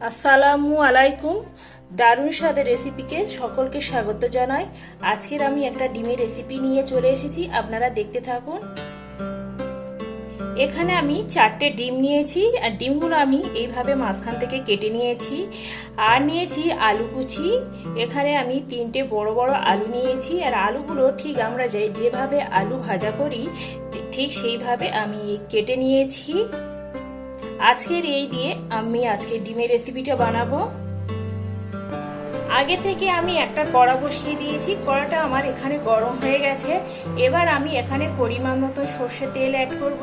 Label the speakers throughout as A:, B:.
A: আসসালামু আলাইকুম। দারুণ স্বাদের রেসিপিকে সকলকে স্বাগত জানাই। আজকের আমি একটা ডিমের রেসিপি নিয়ে চলে এসেছি, আপনারা দেখতে থাকুন। এখানে আমি চারটে ডিম নিয়েছি, আর ডিমগুলো আমি এইভাবে মাঝখান থেকে কেটে নিয়েছি। আর নিয়েছি আলু কুচি। এখানে আমি তিনটে বড় বড় আলু নিয়েছি, আর আলুগুলো ঠিক আমরা যেভাবে আলু ভাজা করি, ঠিক সেইভাবে আমি কেটে নিয়েছি। আজকের এই দিয়ে আমি আজকে ডিমের রেসিপিটা বানাবো। আগে থেকে আমি একটা কড়া বসিয়ে দিয়েছি, কড়াটা আমার এখানে গরম হয়ে গেছে। এবার আমি এখানে পরিমাণ মতো সর্ষে তেল অ্যাড করব।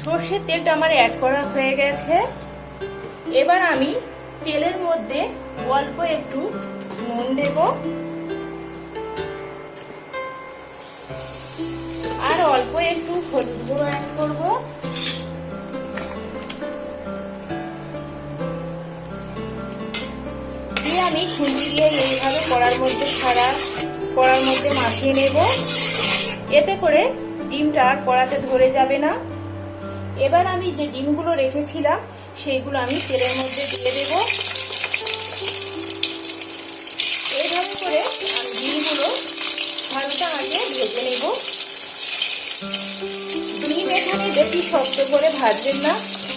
A: সর্ষের তেলটা আমার অ্যাড করা হয়ে গেছে। এবার আমি তেলের মধ্যে অল্প একটু নুন দেবো। আর অল্প একটু হলুদ গুঁড়ো অ্যাড করব। দিয়ে আমি খুঁজি দিয়ে এইভাবে কড়ার মধ্যে ছাড়া, কড়ার মধ্যে মাখিয়ে নেব। এতে করে ডিমটা আর কড়াতে ধরে যাবে না। এবার আমি যে ডিমগুলো রেখেছিলাম, সেইগুলো আমি তেলের মধ্যে দিয়ে দেব। এইভাবে করে আমি ডিমগুলো হালকা আগে ভেজে নেব। বেশি শক্ত করে ভাজবেন না।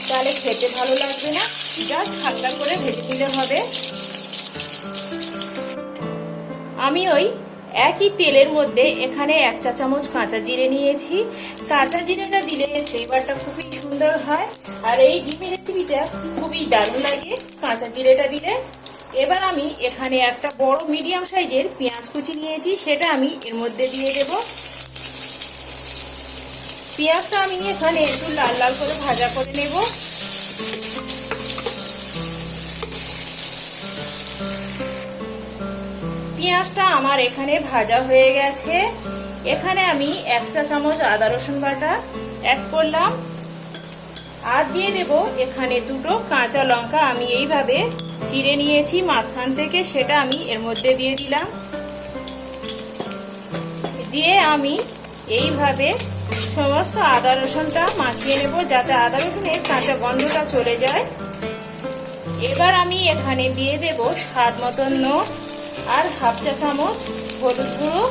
A: তাহলে খেতে ভালো লাগবে না। জাস্ট হালকা করে ভেজে নিলে হবে। আমি ওই একই তেলের মধ্যে এখানে এক চা চামচ কাঁচা জিরে নিয়েছি। কাঁচা জিরেটা দিলে ফ্লেভারটা খুবই সুন্দর হয়। আর এই ডিমের রেসিপিটা খুবই দারুণ লাগে কাঁচা জিরেটা দিলে। এবার আমি এখানে একটা বড় মিডিয়াম সাইজের পেঁয়াজ কুচি নিয়েছি। সেটা আমি এর মধ্যে দিয়ে দেবো। পেঁয়াজটা আমি এখানে একটু লাল লাল করে ভাজা করে নেব। পেঁয়াজটা আমার এখানে ভাজা হয়ে গেছে। এখানে আমি এক চা চামচ আদা রসুন বাটা অ্যাড করলাম। আর দিয়ে দেব এখানে দুটো কাঁচা লঙ্কা। আমি এইভাবে চিড়ে নিয়েছি মাঝখান থেকে, সেটা আমি এর মধ্যে দিয়ে দিলাম। দিয়ে আমি এইভাবে সমস্ত আদা রসুনটা মাখিয়ে নেব যাতে আদা রসুনের কাঁচা গন্ধটা চলে যায়। এবার আমি এখানে দিয়ে দেব স্বাদ মতন আর হাফ চা চামচ হলুদ গুঁড়ো।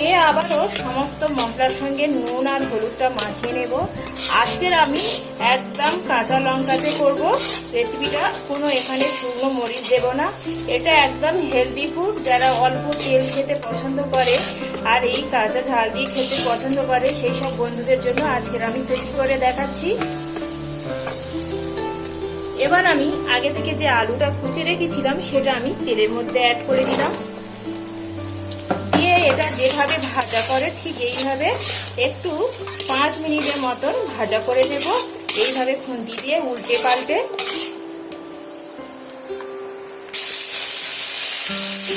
A: দিয়ে আবারও সমস্ত মশলার সঙ্গে নুন আর হলুদটা মাখিয়ে নেব। আজকের আমি একদম কাঁচা লঙ্কাতে করব। রেসিপিটা কোনো এখানে শুকনো মরিচ দেব না। এটা একদম হেলদি ফুড যারা অল্প তেল খেতে পছন্দ করে আর এই কাঁচা ঝাল দিয়ে খেতে পছন্দ করে, সেই সব বন্ধুদের জন্য আজকের আমি তৈরি করে দেখাচ্ছি। এবার আমি আগে থেকে যে আলুটা কুচে রেখেছিলাম, সেটা আমি তেলের মধ্যে অ্যাড করে দিলাম। এটা যেভাবে ভাজা করে ঠিক এইভাবে একটু পাঁচ মিনিটের মতন ভাজা করে নেব। এইভাবে খুন্তি দিয়ে উল্টে পাল্টে।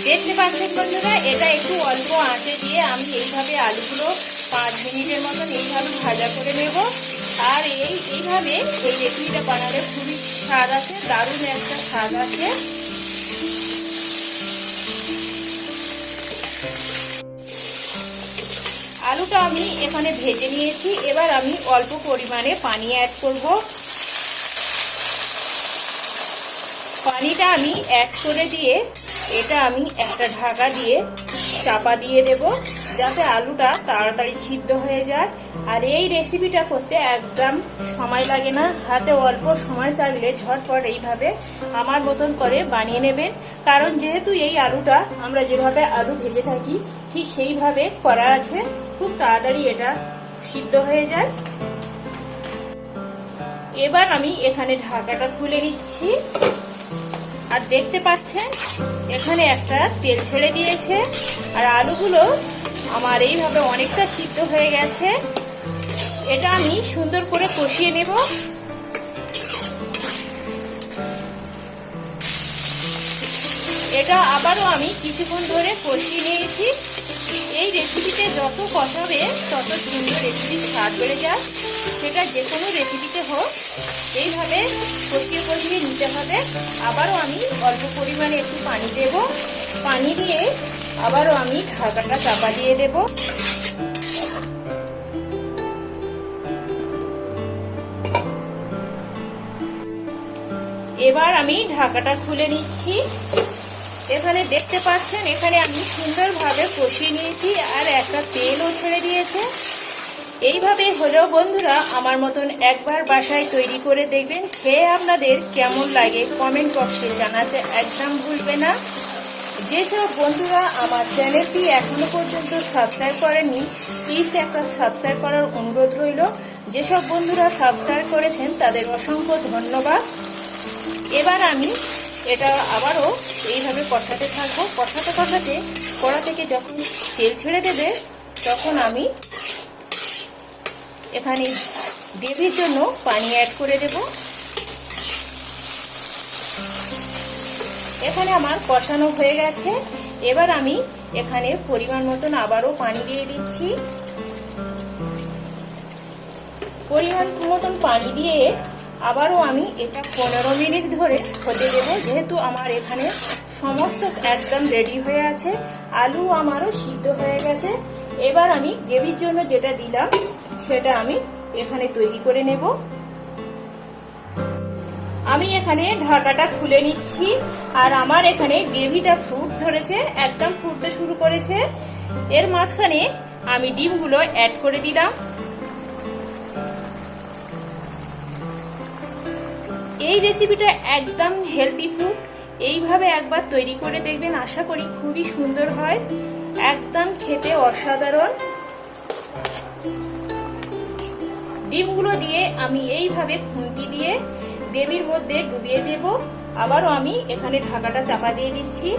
A: দেখতে পাচ্ছেন বন্ধুরা, এটা একটু অল্প আঁচে দিয়ে আমি এইভাবে আলুগুলো পাঁচ মিনিটের মতন এইভাবে ভাজা করে নেব। আর এই, এইভাবে এই রেসিপিটা বানালে খুবই স্বাদ আছে দারুণ একটা স্বাদ আছে আলুটা আমি এখানে ভেজে নিয়েছি। এবার আমি অল্প পরিমাণে পানি অ্যাড করব। পানিটা আমি অ্যাড করে দিয়ে এটা আমি একটা ঢাকা দিয়ে চাপা দিয়ে দেব, যাতে আলুটা তাড়াতাড়ি সিদ্ধ হয়ে যায়। আর এই রেসিপিটা করতে একদম সময় লাগে না, হাতে অল্প সময় থাকলে ঝটপট এইভাবে আমার মতন করে বানিয়ে নেবেন। কারণ যেহেতু এই আলুটা আমরা যেভাবে আলু ভেজে থাকি, ঠিক সেইভাবে করা আছে। খুব তাড়াতাড়ি এটা সিদ্ধ হয়ে যায়। এবার আমি এখানে ঢাকাটা খুলে নিচ্ছি। আর দেখতে পাচ্ছেন, এখানে একটা তেল ছেড়ে দিয়েছে। আর আলুগুলো আমার এইভাবে অনেকটা সিদ্ধ হয়ে গেছে। এটা আমি সুন্দর করে কষিয়ে নেব। এটা আবারও আমি কিছুক্ষণ ধরে কষিয়ে নিয়েছি। এই রেসিপিতে যত কষাবে, তত সুন্দর রেসিপির স্বাদ বেড়ে যায়। সেটা যে কোনো রেসিপিতে হোক। এইভাবে কষিয়ে কষিয়ে নিতে হবে। আবারও আমি অল্প পরিমাণে একটু পানি দেব। পানি দিয়ে আবারও আমি ঢাকাটা চাপা দিয়ে দেব। এবার আমি ঢাকাটা খুলে নিচ্ছি। এখানে দেখতে পাচ্ছেন, এখানে আমি সুন্দরভাবে কষিয়ে নিয়েছি আর একটা তেলও ছেড়ে দিয়েছে। এইভাবে হলেও বন্ধুরা, আমার মতন একবার বাসায় তৈরি করে দেখবেন। খেয়ে আপনাদের কেমন লাগে কমেন্ট বক্সে জানাতে একদম ভুলবে না। যেসব বন্ধুরা আমার চ্যানেলটি এখনও পর্যন্ত সাবস্ক্রাইব করেনি প্লিজ একটা সাবস্ক্রাইব করার অনুরোধ রইল। যেসব বন্ধুরা সাবস্ক্রাইব করেছেন, তাদের অসংখ্য ধন্যবাদ। এবার আমি এটা আবারও এইভাবে কষাতে থাকব। কষাতে কষাতে কড়া থেকে যখন তেল ছেড়ে দেবে, তখন আমি এখানে গ্রেভির জন্য পানি অ্যাড করে দেব। এখানে আমার কষানো হয়ে গেছে। এবার আমি এখানে পরিমাণ মতন আবারও পানি দিয়ে দিচ্ছি। পরিমাণ মতন পানি দিয়ে আবারও আমি এটা পনেরো মিনিট ধরে হতে দেব। যেহেতু আমার এখানে সমস্ত একদম রেডি হয়ে আছে। আলু আমারও সিদ্ধ হয়ে গেছে। এবার আমি গ্রেভির জন্য যেটা দিলাম সেটা আমি এখানে তৈরি করে নেব। আমি এখানে ঢাকাটা খুলে নিচ্ছি আর আমার এখানে গ্রেভিটা ফুট ধরেছে, একদম ফুটতে শুরু করেছে। এর মাঝখানে আমি ডিমগুলো অ্যাড করে দিলাম। এই রেসিপিটা একদম হেলদি ফুড এইভাবে একবার তৈরি করে দেখবেন, আশা করি খুবই সুন্দর হয়। একদম খেতে অসাধারণ। ডিমগুলো দিয়ে আমি এইভাবে খুন্তি দিয়ে গ্রেভির মধ্যে ডুবিয়ে দেব। আবারও আমি এখানে ঢাকাটা চাপা দিয়ে দিচ্ছি।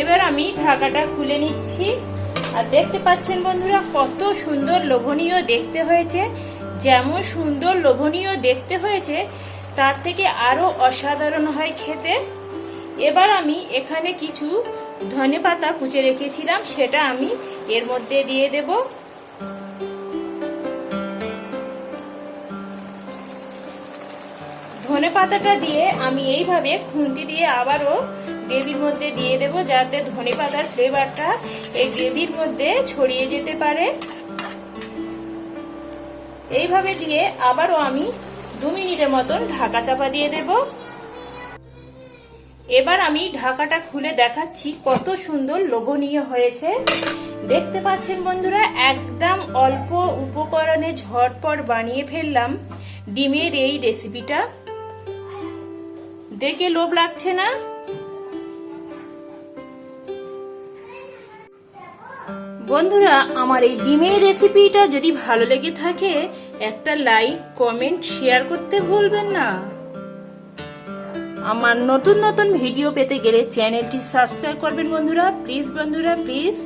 A: এবার আমি ঢাকাটা খুলে নিচ্ছি। আর দেখতে পাচ্ছেন বন্ধুরা, কত সুন্দর লোভনীয় দেখতে হয়েছে। যেমন সুন্দর লোভনীয় দেখতে হয়েছে, তার থেকে আরও অসাধারণ হয় খেতে। এবার আমি এখানে কিছু ধনে পাতা কুচে রেখেছিলাম, সেটা আমি এর মধ্যে দিয়ে দেব। ধনে পাতাটা দিয়ে আমি এইভাবে খুন্তি দিয়ে আবারও গ্রেভির মধ্যে দিয়ে দেব, যাতে ধনে পাতার ফ্লেভারটা এই গ্রেভির মধ্যে ছড়িয়ে যেতে পারে। এইভাবে দিয়ে আবারও আমি দু মিনিটের মতন ঢাকা চাপা দিয়ে দেব। এবার আমি ঢাকাটা খুলে দেখাচ্ছি কত সুন্দর লোভনীয় হয়েছে। দেখতে পাচ্ছেন বন্ধুরা, একদম অল্প উপকরণে ঝটপট বানিয়ে ফেললাম। ডিমের এই রেসিপিটা দেখে লোভ লাগছে না? বন্ধুরা, আমার এই ডিমের রেসিপিটা যদি ভালো লেগে থাকে, একটা লাইক কমেন্ট শেয়ার করতে ভুলবেন না। আমার নতুন নতুন ভিডিও পেতে গেলে চ্যানেলটি সাবস্ক্রাইব করবেন বন্ধুরা। প্লিজ বন্ধুরা প্লিজ